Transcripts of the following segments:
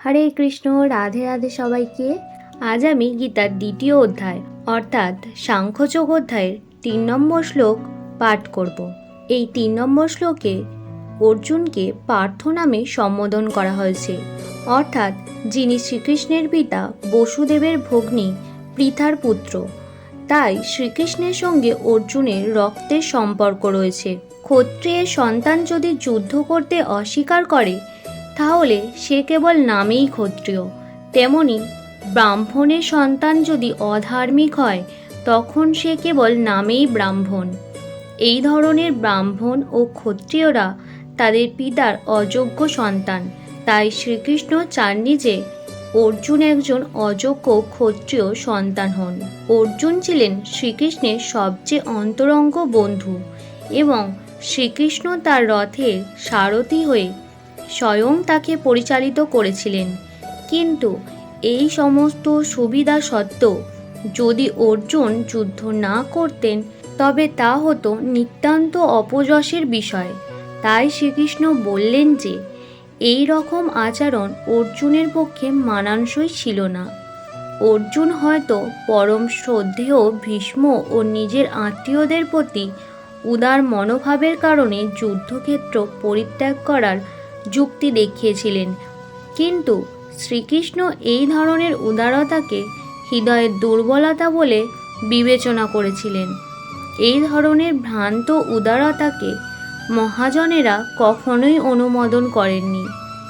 হরে কৃষ্ণ, রাধে রাধে সবাইকে। আজ আমি গীতার দ্বিতীয় অধ্যায়, অর্থাৎ সাংখ্যযোগ অধ্যায়ের তিন নম্বর শ্লোক পাঠ করব। এই তিন নম্বর শ্লোকে অর্জুনকে পার্থ নামে সম্বোধন করা হয়েছে। অর্থাৎ যিনি শ্রীকৃষ্ণের পিতা বসুদেবের ভগ্নী পৃথার পুত্র, তাই শ্রীকৃষ্ণের সঙ্গে অর্জুনের রক্তের সম্পর্ক রয়েছে। ক্ষত্রিয়ের সন্তান যদি যুদ্ধ করতে অস্বীকার করে তাহলে সে কেবল নামেই ক্ষত্রিয়। তেমনি ব্রাহ্মণের সন্তান যদি অধার্মিক হয়, তখন সে কেবল নামেই ব্রাহ্মণ। এই ধরনের ব্রাহ্মণ ও ক্ষত্রিয়রা তাদের পিতার অযোগ্য সন্তান। তাই শ্রীকৃষ্ণ চাননি যে অর্জুন একজন অযোগ্য ক্ষত্রিয় সন্তান হন। অর্জুন ছিলেন শ্রীকৃষ্ণের সবচেয়ে অন্তরঙ্গ বন্ধু এবং শ্রীকৃষ্ণ তার রথে সারথি হয়ে স্বয়ং তাকে পরিচালিত করেছিলেন। কিন্তু এই সমস্ত সুবিধা সত্ত্বেও যদি অর্জুন যুদ্ধ না করতেন, তবে তা হতো নিতান্ত অপযশের বিষয়। তাই শ্রীকৃষ্ণ বললেন যে, এই রকম আচরণ অর্জুনের পক্ষে মানানসই ছিল না। অর্জুন হয়তো পরম শ্রদ্ধেয় ভীষ্ম ও নিজের আত্মীয়দের প্রতি উদার মনোভাবের কারণে যুদ্ধক্ষেত্র পরিত্যাগ করার যুক্তি দেখিয়েছিলেন। কিন্তু শ্রীকৃষ্ণ এই ধরনের উদারতাকে হৃদয়ের দুর্বলতা বলে বিবেচনা করেছিলেন। এই ধরনের ভ্রান্ত উদারতাকে মহাজনেরা কখনোই অনুমোদন করেননি।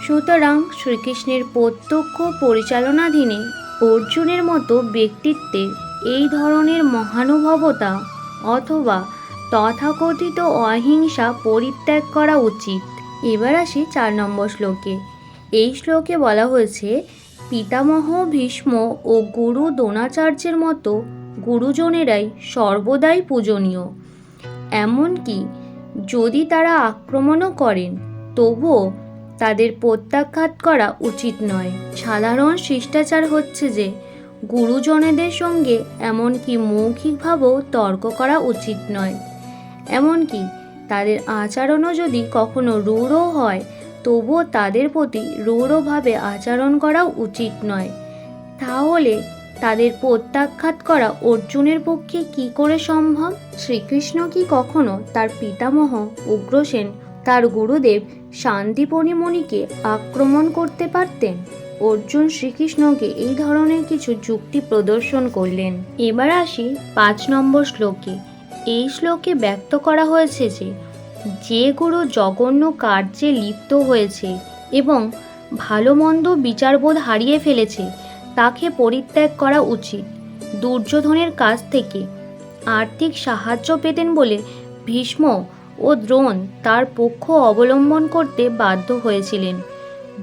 সুতরাং শ্রীকৃষ্ণের প্রত্যক্ষ পরিচালনাধীনে অর্জুনের মতো ব্যক্তিত্বের এই ধরনের মহানুভবতা অথবা তথাকথিত অহিংসা পরিত্যাগ করা উচিত। এবার আসি চার নম্বর শ্লোকে। এই শ্লোকে বলা হয়েছে, পিতামহ, ভীষ্ম ও গুরু দ্রোণাচার্যের মতো গুরুজনেরাই সর্বদাই পূজনীয়। এমনকি যদি তারা আক্রমণও করেন, তবুও তাদের প্রত্যাখ্যাত করা উচিত নয়। সাধারণ শিষ্টাচার হচ্ছে যে, গুরুজনেদের সঙ্গে এমনকি মৌখিকভাবেও তর্ক করা উচিত নয়। এমনকি তাদের আচরণও যদি কখনো রূঢ় হয়, তবুও তাদের প্রতি রূঢ়ভাবে আচরণ করাও উচিত নয়। তাহলে তাদের প্রত্যাখ্যাত করা অর্জুনের পক্ষে কি করে সম্ভব? শ্রীকৃষ্ণ কি কখনো তার পিতামহ উগ্রসেন তার গুরুদেব শান্তিপণিমণিকে আক্রমণ করতে পারতেন? অর্জুন শ্রীকৃষ্ণকে এই ধরনের কিছু যুক্তি প্রদর্শন করলেন। এবার আসি পাঁচ নম্বর শ্লোকে। এই শ্লোকে ব্যক্ত করা হয়েছে যে যে গুরু জঘন্য কার্যে লিপ্ত হয়েছে এবং ভালো মন্দ বিচারবোধ হারিয়ে ফেলেছে, তাকে পরিত্যাগ করা উচিত। দুর্যোধনের কাছ থেকে আর্থিক সাহায্য পেতেন বলে ভীষ্ম ও দ্রোণ তার পক্ষ অবলম্বন করতে বাধ্য হয়েছিলেন।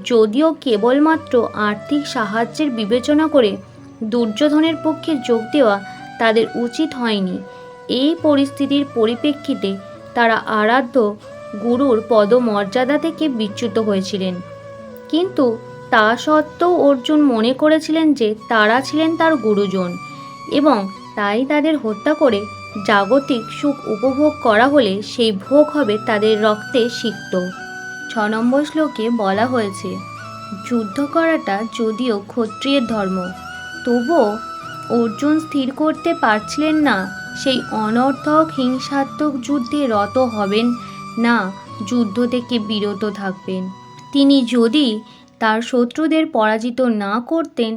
যদিও কেবলমাত্র আর্থিক সাহায্যের বিবেচনা করে দুর্যোধনের পক্ষে যোগ দেওয়া তাদের উচিত হয়নি এই পরিস্থিতির পরিপ্রেক্ষিতে তারা আরাধ্য গুরুর পদমর্যাদা থেকে বিচ্যুত হয়েছিলেন। কিন্তু তা সত্ত্বেও অর্জুন মনে করেছিলেন যে তারা ছিলেন তার গুরুজন এবং তাই তাদের হত্যা করে জাগতিক সুখ উপভোগ করা হলে সেই ভোগ হবে তাদের রক্তে সিক্ত। ছ নম্বর শ্লোকে বলা হয়েছে, যুদ্ধ করাটা যদিও ক্ষত্রিয়ের ধর্ম, তবুও অর্জুন স্থির করতে পারছিলেন না সেই অনর্থক, হিংসাত্মক যুদ্ধে রত হবেন না, যুদ্ধ থেকে বিরত থাকবেন। তিনি যদি তার শত্রুদের পরাজিত না করতেন,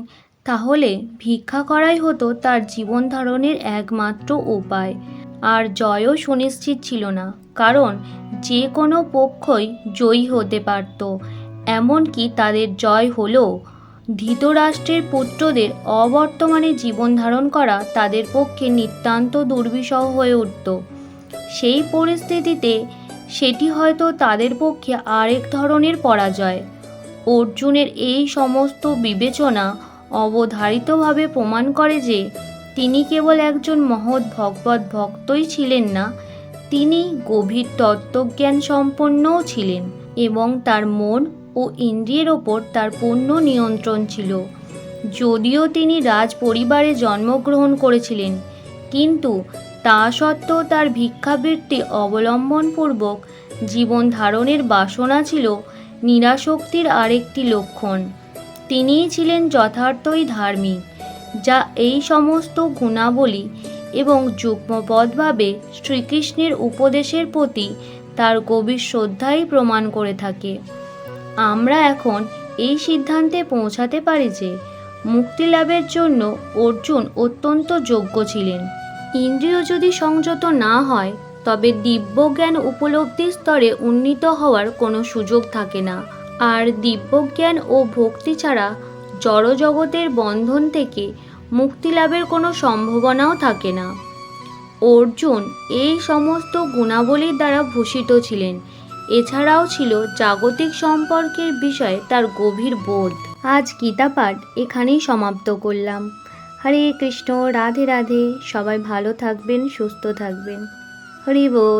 তাহলে ভিক্ষা করাই হতো তার জীবন ধারণের একমাত্র উপায়। আর জয়ও সুনিশ্চিত ছিল না, কারণ যে কোনো পক্ষই জয়ী হতে পারত। এমনকি তাদের জয় হলেও ধৃতরাষ্ট্রের পুত্রদের অবর্তমানে জীবন ধারণ করা তাদের পক্ষে নিতান্ত দুর্বিষহ হয়ে উঠত। সেই পরিস্থিতিতে সেটি হয়তো তাদের পক্ষে আরেক ধরনের পরাজয়। অর্জুনের এই সমস্ত বিবেচনা অবধারিতভাবে প্রমাণ করে যে তিনি কেবল একজন মহৎ ভগবত ভক্তই ছিলেন না, তিনি গভীর তত্ত্বজ্ঞান সম্পন্নও ছিলেন এবং তার মন ও ইন্দ্রিয়ের ওপর তার পূর্ণ নিয়ন্ত্রণ ছিল। যদিও তিনি রাজ পরিবারে জন্মগ্রহণ করেছিলেন, কিন্তু তা সত্ত্বেও তার ভিক্ষাবৃত্তি অবলম্বনপূর্বক জীবন ধারণের বাসনা ছিল নিরাশক্তির আরেকটি লক্ষণ। তিনিই ছিলেন যথার্থই ধার্মিক, যা এই সমস্ত গুণাবলী এবং যুগ্মপদভাবে শ্রীকৃষ্ণের উপদেশের প্রতি তার গভীর শ্রদ্ধাই প্রমাণ করে থাকে। আমরা এখন এই সিদ্ধান্তে পৌঁছাতে পারি যে মুক্তি লাভের জন্য অর্জুন অত্যন্ত যোগ্য ছিলেন। ইন্দ্রিয় যদি সংযত না হয়, তবে দিব্যজ্ঞান উপলব্ধি স্তরে উন্নীত হওয়ার কোনো সুযোগ থাকে না। আর দিব্যজ্ঞান ও ভক্তি ছাড়া জড়জগতের বন্ধন থেকে মুক্তি লাভের কোনো সম্ভাবনাও থাকে না। অর্জুন এই সমস্ত গুণাবলীর দ্বারা ভূষিত ছিলেন। এছাড়াও ছিল জাগতিক সম্পর্কের বিষয়ে তার গভীর বোধ। আজ গীতা পাঠ এখানেই সমাপ্ত করলাম। হরে কৃষ্ণ, রাধে রাধে, সবাই ভালো থাকবেন, সুস্থ থাকবেন। হরি বল।